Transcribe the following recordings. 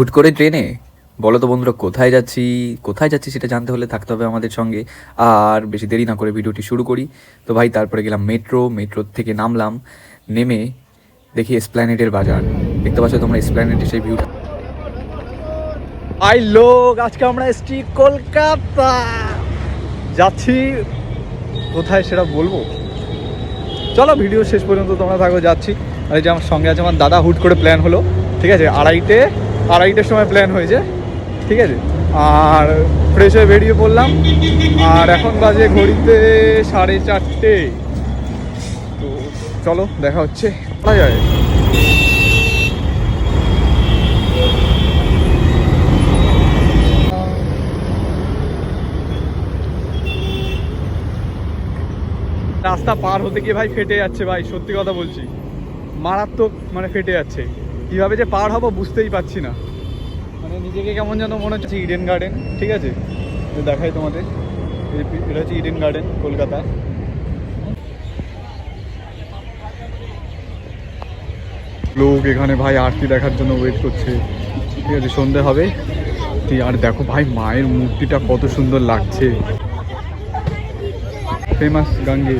হুট করে ট্রেনে। বলো তো বন্ধুরা, কোথায় যাচ্ছি? কোথায় যাচ্ছি সেটা জানতে হলে থাকতে হবে আমাদের সঙ্গে। আর বেশি দেরি না করে ভিডিওটি শুরু করি। তো ভাই, তারপরে গেলাম মেট্রো। মেট্রো থেকে নামলাম, নেমে দেখি এসপ্ল্যানেডের বাজার। দেখতে পাচ্ছ তোমরা এসপ্ল্যানেডের সেই ভিউটা আই লোক, আজকে আমরা এসছি কলকাতা। যাচ্ছি, কোথায় সেটা বলব? চলো, ভিডিও শেষ পর্যন্ত তোমরা থাকো, যাচ্ছি। আর যে আমার সঙ্গে আছে আমার দাদা, হুট করে প্ল্যান হলো। ঠিক আছে, আড়াইটে আড়াইটের সময় প্ল্যান হয়েছে ঠিক আছে? আর ফ্রেশ হয়ে বেরিয়ে পড়লাম। আর এখন বাজে ঘড়িতে সাড়ে চারটে। তো চলো দেখা হচ্ছে। যায়। রাস্তা পার হতে গিয়ে ভাই ফেটে যাচ্ছে ভাই সত্যি কথা বলছি। মারাত্মক মানে ফেটে যাচ্ছে। কীভাবে যে পার হব বুঝতেই পারছি না। মানে নিজেকে কেমন যেন মনে হচ্ছে ইডেন গার্ডেন ঠিক আছে? দেখাই তোমাদের। এটা হচ্ছে ইডেন গার্ডেন কলকাতা। লোক এখানে ভাই আরতি দেখার জন্য ওয়েট করছে। ঠিক আছে সন্ধে হবে। আর দেখো ভাই মায়ের মূর্তিটা কত সুন্দর লাগছে। ফেমাস গাঙ্গে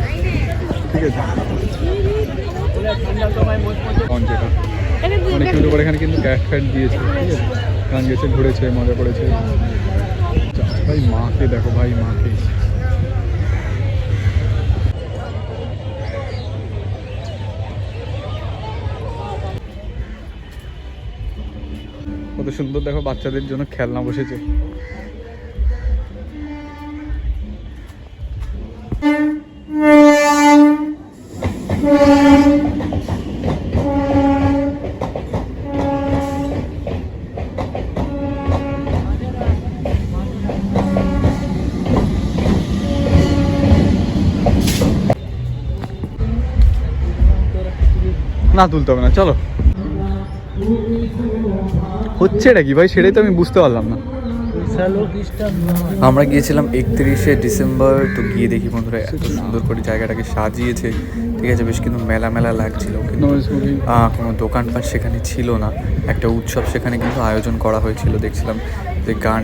ঠিক আছে। অনেক সুন্দর করে এখানে কিন্তু ক্যাট ফ্যাট দিয়েছে গান গেছে ঘুরেছে, মজা করেছে। ভাই, মাকে দেখো, ভাই, মাকে। কত সুন্দর দেখো, বাচ্চাদের জন্য খেলনা বসেছে। না তুলতে হবে না, চলো। হচ্ছে এটা কি ভাই? সেটাই তো আমি বুঝতে পারলাম না। আমরা গিয়েছিলাম একত্রিশে ডিসেম্বর তো গিয়ে দেখি বন্ধুরা এত সুন্দর করে জায়গাটাকে সাজিয়েছে ঠিক আছে বেশ কিন্তু মেলা মেলা লাগছিল কিন্তু Noise movie। আহ, কোনো দোকানপাট সেখানে ছিল না একটা উৎসব সেখানে কিন্তু আয়োজন করা হয়েছিল দেখছিলাম যে গান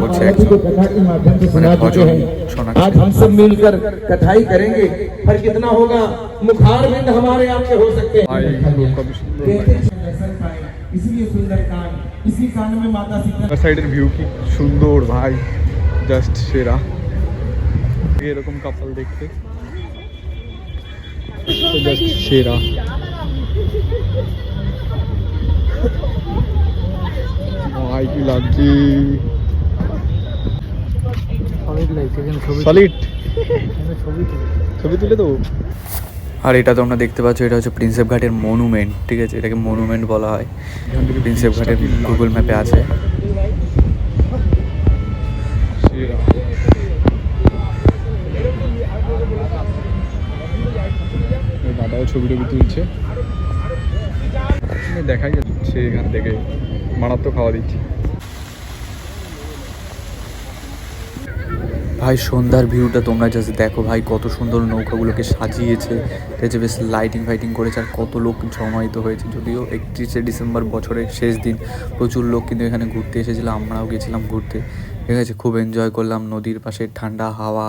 করছে একজন कथा के माध्यम से मैंने सुना भजन चुके सुना हैं आज हम सब मिलकर कथाई करेंगे पर कितना होगा मुखार बिंद हमारे आपके हो सकते हैं ভাই কত সুন্দর कहते हैं दर्शन पाए इसलिए सुंदर कांड इसी कांड में माता सीता সাইডের ভিউ কি সুন্দর ভাই জাস্ট সেরা এরকম কাপাল দেখতে জাস্ট সেরা ভাই কি লাগছে সলিড ছবি তুলে তো আর এটা তোমরা দেখতে পাচ্ছ, এটা হচ্ছে প্রিন্সেপ ঘাটের মনুমেন্ট ঠিক আছে? এটাকে মনুমেন্ট বলা হয়। প্রিন্সেপ ঘাটের গুগল ম্যাপে আছে। দাদাও ছবি টবি তুলছে। দেখাই যাচ্ছে এখান থেকে। মারাত্মক খাওয়া দিচ্ছি। ভাই, সন্ধ্যার ভিউটা তোমরা জাস্ট দেখো ভাই, কত সুন্দর নৌকাগুলোকে সাজিয়েছে। আছে বেশ লাইটিং ফাইটিং করেছে আর কত লোক জমায়িত হয়েছে। যদিও একত্রিশে ডিসেম্বর বছরের শেষ দিন, প্রচুর লোক কিন্তু এখানে ঘুরতে এসেছিল, আমরাও গেছিলাম ঘুরতে। ঠিক আছে, খুব এনজয় করলাম নদীর পাশে ঠান্ডা হাওয়া,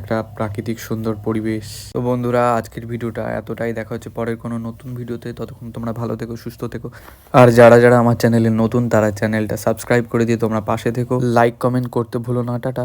একটা প্রাকৃতিক সুন্দর পরিবেশ। তো বন্ধুরা, আজকের ভিডিওটা এতটাই। দেখা হচ্ছে পরের কোনো নতুন ভিডিওতে। ততক্ষণ তোমরা ভালো থেকো, সুস্থ থেকো। আর যারা যারা আমার চ্যানেলে নতুন, তারা চ্যানেলটা সাবস্ক্রাইব করে দিয়ে তোমরা পাশে থেকো। লাইক কমেন্ট করতে ভুলো না। টাটা।